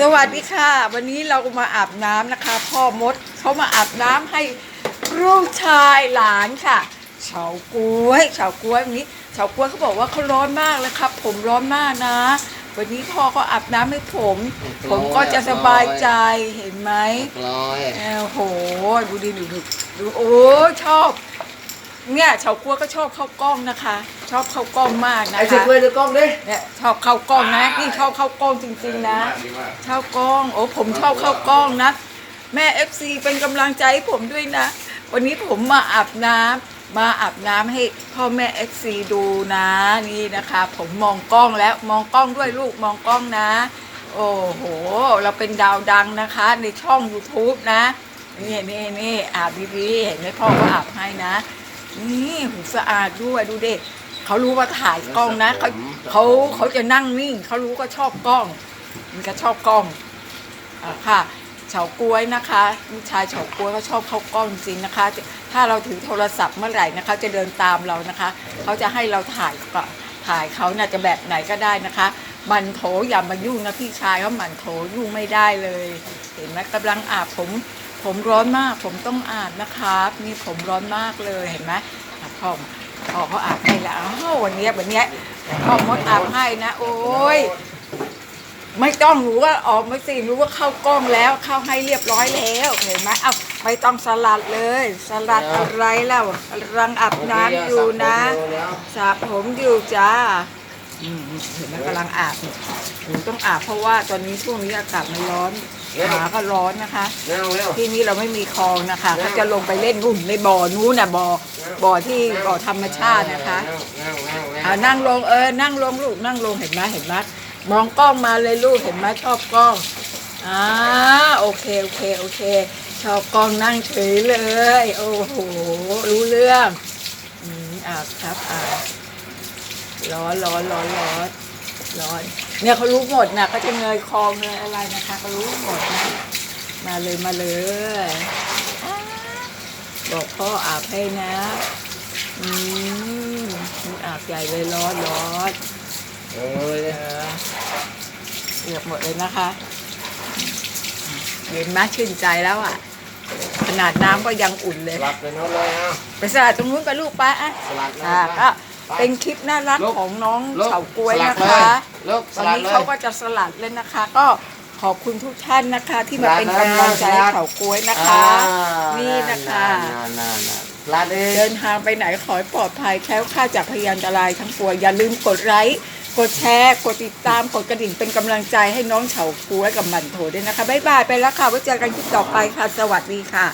สวัสดีค่ะ วันนี้เรามาอาบน้ำนะคะ พ่อมดเขามาอาบน้ำให้ลูกชายหลานค่ะเฉาก้วยเฉาก้วยวันนี้เฉาก้วยเขาบอกว่าเขาร้อนมากเลยครับ ผมร้อนมากนะ วันนี้พ่อเขาอาบน้ำให้ผม ผมก็จะสบายใจเห็นไหมร้อยโอ้โหดูดิดูดูดูโอ้ชอบ เนี่ยเฉาก้วยก็ชอบเข้ากล้องนะคะ ชอบเข้ากล้องมากนะไอ้เช็คคะเว้ยดูกล้องดิเนี่ยชอบเข้ากล้องนะนี่ชอบเข้ากล้องจริง ๆนะเข้ากล้องโอ้ผมชอบเข้ากล้องนะแม่เอฟซีเป็นกำลังใจให้ผมด้วยนะ วันนี้ผมมาอาบน้ำมาอาบน้ำให้พ่อแม่เอฟซีดูนะนี่นะคะ ผมมองกล้องแล้วมองกล้องด้วยลูกมองกล้องนะ โอ้โห เราเป็นดาวดังนะคะ ในช่อง YouTube นะ นี่นี่นี่อาบดีๆเห็นไหมพ่อก็อาบให้นะ นี่หูสะอาดด้วยดูเด็กเขารู้ว่าถ่ายกล้องนะเขาเขาเขาจะนั่งนิ่งเขารู้ก็ชอบกล้อง มันก็ชอบกล้องอะค่ะเฉาก้วยนะคะลูกชายเฉาก้วยเขาชอบเข้ากล้องจริงๆนะคะ ถ้าเราถือโทรศัพท์เมื่อไหร่นะคะ จะเดินตามเรานะคะ เขาจะให้เราถ่ายก็ถ่ายเขาน่าจะแบบไหนก็ได้นะคะ มันโถอย่ามายุ่งนะพี่ชายเขามันโถยุ่งไม่ได้เลย เห็นไหมกำลังอาบผม ผมร้อนมาก ผมต้องอาบนะครับนี่ผมร้อนมากเลยเห็นไหมอะพ่อพ่อเขาอาบให้แล้วอ้าววันเนี้ยวันเนี้ยพ่อมดอาบให้นะ โอ้ยไม่ต้องรู้ว่าออกม่สิรู้ว่าเข้ากล้องแล้วเข้าให้เรียบร้อยแล้วเห็นไหมเอาไม่ต้องสลัดเลย สลัดอะไรแล้วกำลังอาบน้ำอยู่นะสระผมอยู่จ้าเห็นไหมกำลังอาบหนูต้องอาบเพราะว่าตอนนี้ช่วงนี้อากาศมันร้อน ขาก็ร้อนนะคะเร็วเร็วที่นี่เราไม่มีคลองนะคะ ก็จะลงไปเล่นรุ่นในบ่อนู้นน่ะบ่อบ่อที่บ่อธรรมชาตินะคะเร็วเร็วเร็วเอานั่งลงเออนั่งลงลูกนั่งลงเห็นไหมเห็นไหมมองกล้องมาเลยลูกเห็นไหมชอบกล้องอ่าโอเคโอเคโอเค ชอบกล้องนั่งเฉยเลย โอ้โหรู้เรื่องอืมอ่าครับอ่าร้อนร้อนร้อนร้อนร้อน เนี่ยเขารู้หมดนะเขาจะเงยคอเงยอะไรนะคะเขารู้หมดนะมาเลยมาเลยอ่าบอกพ่ออาบให้นะ อืมมันอาบใหญ่เลยร้อนร้อนเอ้ยเออเอือบหมดเลยนะคะ เย็นมากชื่นใจแล้วอะ ขนาดน้ำก็ยังอุ่นเลย สลัดไปโน้นเลยเอาไปสลัดตรงนู้นไปลูกป้าอะสลัดเลยอะก็ เป็นคลิปน่ารักลูกของน้องลูกเฉาก้วยสลันะดเลยคะลูกสวันลัดนี้เลยเขาก็จะสลัดเลยนะคะ ก็ขอบคุณทุกท่านนะคะ ที่มาเป็นสลัดกำลังใจให้สลัดเฉาก้วยนะคะอ่านี่นะคะนั่นนั่นนั่นสลัดเองเดินทางไปไหนขอให้ปลอดภัยแคล้วคลาดจากพยานอันตรายทั้งปวงอย่าลืมกดไลค์กดแชร์ กดติดตาม กดกระดิ่งเป็นกำลังใจให้น้องเฉาก้วยกับหมันโถด้วยนะคะ บ๊ายบายไปแล้วค่ะไว้เจอกันคลิปต่อไปค่ะ สวัสดีค่ะ